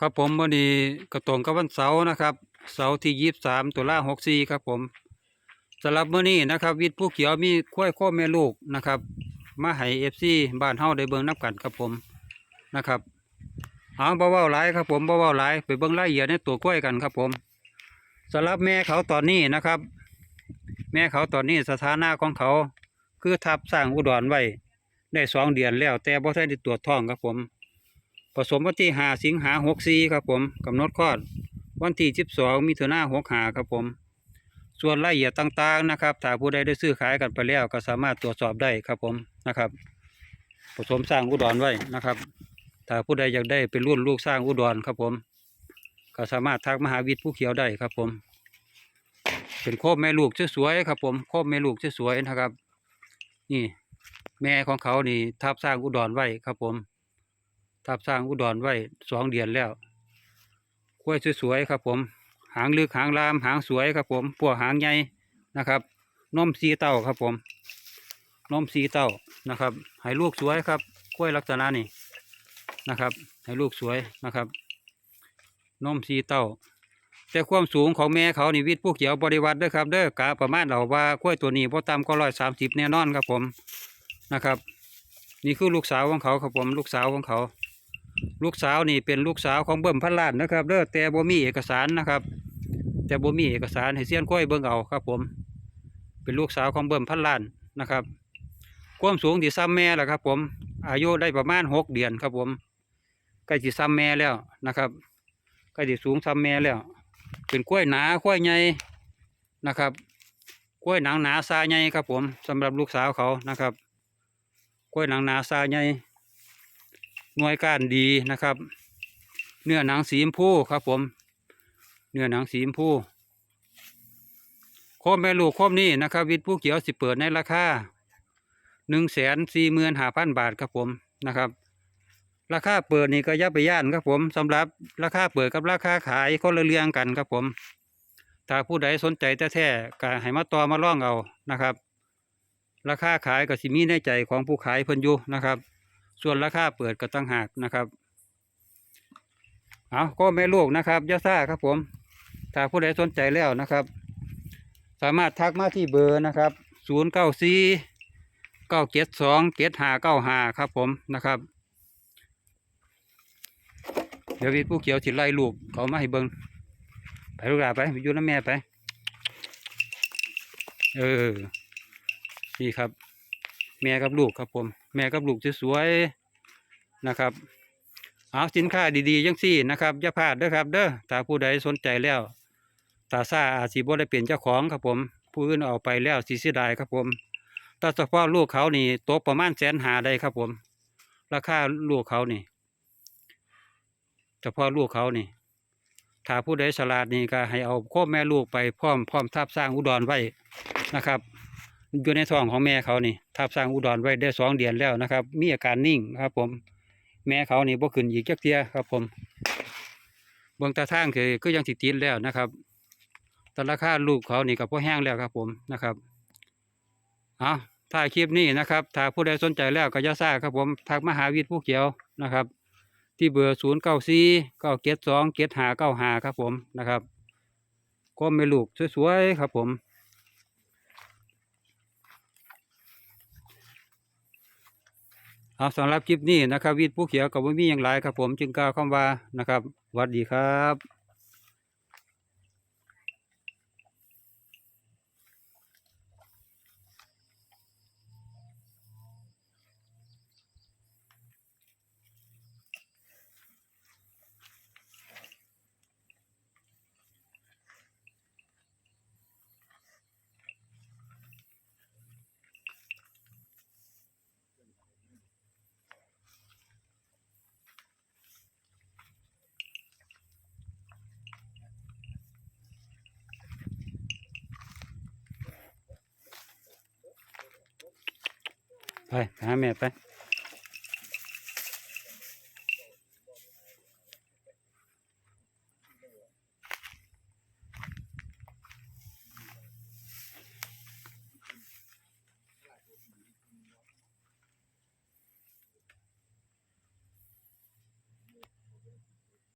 ครับผมวันนี้กระตรงกับวันเสาร์นะครับเสาร์ที่ยี่สิบสามตุลาหกสี่ครับผมสำหรับมื้อนี้นะครับ วิทย์ผู้เขียวมีกล้วยโคแม่ลูกนะครับ มาให้เอฟซีบ้านเฮาได้เบิ่งนับกันครับผมนะครับเอาเบ่เว้าหลายครับผมเบ่เว้าหลายไปเบิ่งรายละเอียดในตัวกล้วยกันครับผมสำหรับแม่เขาตอนนี้นะครับ แม่เขาตอนนี้สถานะของเขาคือทับสร้างอุดรไว้ได้สองเดือนแล้วแต่บ่ทันได้ตรวจท้องครับผม ผสมวันที่หาสิงหาหกสี่ครับผมกำหนดคลอด วันที่สิบสองมิถุนาหกหาครับผม ส่วนรายละเอียดต่างๆนะครับถ้าผู้ใดได้ซื้อขายกันไปแล้วก็สามารถตรวจสอบได้ครับผมนะครับ ผสมสร้างอุดรไว้นะครับถ้าผู้ใดอยากได้เป็นรุ่นลูกสร้างอุดรครับผม ก็สามารถทักมหาวิทย์ผู้เขียวได้ครับผม เป็นโคบแม่ลูกสวยๆครับผมโคบแม่ลูกสวยๆนะครับ นี่ แม่ของเขานี่ทับสร้างอุดรไว้ครับผม ทับสร้างอุดรไว้สองเดือนแล้วกล้วยสวยๆครับ ผม หางลึกหางลาม หางสวยครับ ผมพวหางใหญ่นะครับนมสีเต้าครับ ผมนมสีเต้านะครับให้ลูกสวยครับกล้วยลักษณะนี้นะครับ ให้ลูกสวยนะครับนมสีเต้า แต่ความสูงของแม่เขานี่วิทย์ผู้เขียวบริวัติเด้อครับเด้อกาประมาณเราว่ากล้วยตัวนี้พอต่ำก็ร้อยสามสิบแน่นอนครับผมนะครับ นี่คือลูกสาวของเขาครับผมลูกสาวของเขา ลูกสาวนี่เป็นลูกสาวของเบิ่มพันล้านนะครับเด้อแต่บ่มีเอกสารนะครับ แต่บ่มีเอกสารให้เซียนค้อยเบิ่งเอาครับ ผม เป็นลูกสาวของเบิ่มพันล้านนะครับ ความสูงที่ซ้ำแม่แหละครับ ผม อายุได้ประมาณหกเดือนครับ ผมใกล้สิซ้ำแม่แล้วนะครับใกล้สิสูงซ้ำแม่แล้ว เป็นกล้วยหนากล้วยใหญ่นะครับกล้วยหนังหนาซาใหญ่ครับ ผมสำหรับลูกสาวเขานะครับกล้วยหนังหนาซาใหญ่ หน่วยก้านดีนะครับ เนื้อหนังสีชมพูครับผม เนื้อหนังสีชมพูโคมแม่ลูกโคมนี้นะครับวิทผู้เขียวสิเปิดในราคาหนึ่งแสนสี่หมื่นห้าพันบาทครับผมนะครับ ราคาเปิดนี่ก็ยับไปย่านครับผมสำหรับราคาเปิดกับราคาขายคนละเรื่องกันครับผม ถ้าผู้ใดสนใจแท้ๆก็ให้มาต่อมาล่องเอานะครับ ราคาขายก็สิมีในใจของผู้ขายเพิ่นอยู่นะครับ ส่วนราคาเปิดก็ตั้งหากนะครับเอาก็แม่ลูกนะครับยาซ่าครับผม ถ้าผู้ใดสนใจแล้วนะครับ สามารถทักมาที่เบอร์นะครับศูนย์เก้าสี่เก้าเจ็ดสองเจ็ดห้าเก้าห้าครับผมนะครับ เดี๋ยววิทย์ผู้เขียวสิไล่ลูกเขามาให้เบิงไปลูกหลาไปไปอยู่น้ำแม่ไป เออ นี่ครับ แม่กับลูกครับผม แม่กับลูกสวยๆนะครับเอาสินค้าดีๆยังสี่นะครับอย่าพลาดเด้อครับ เด้อถ้าผู้ใดสนใจแล้วตาซาอาจสิบ่ได้เป็นเจ้าของครับผม ผู้อื่นเอาไปแล้วสิเสียดายครับผมแต่เฉพาะลูกเขานี่ตกประมาณแสนหาได้ครับผม ราคาลูกเขานี่เฉพาะลูกเขานี่ถ้าผู้ใดฉลาดนี่ก็ให้เอาโคบแม่ลูกไปพร้อมพร้อมทับสร้างอุดรไว้นะครับ อยู่ในท้องของแม่เขานี่ทับสร้างอุดรไว้ได้สองเดือนแล้วนะครับ มีอาการนิ่งครับ ผม แม่เขานี่บ่ขึ้นอีกจักเทียครับ ผมเบื้องตาทางคือก็ยังติดติดแล้วนะครับแต่ราคาลูกเขานี่ก็พอแห้งแล้วครับ ผมนะครับเอาถ้ายคลิปนี้นะครับ ถ้าผู้ใดสนใจแล้วก็อย่าซ่าครับ ผมทักมหาวิทย์ผู้เขียวนะครับ ที่เบอร์ศูนย์เก้าสี่เก้าเจ็ดสองเจ็ดหาเก้าหาครับ ผมนะครับก็ไม่ลูกสวยๆครับ ผม เอาสำหรับคลิปนี้นะครับวิทย์ผู้เขียวกับว่ามีอย่างไรครับผมจึงกล่าวคำว่านะครับสวัสดีครับ ไปหาแม่ไป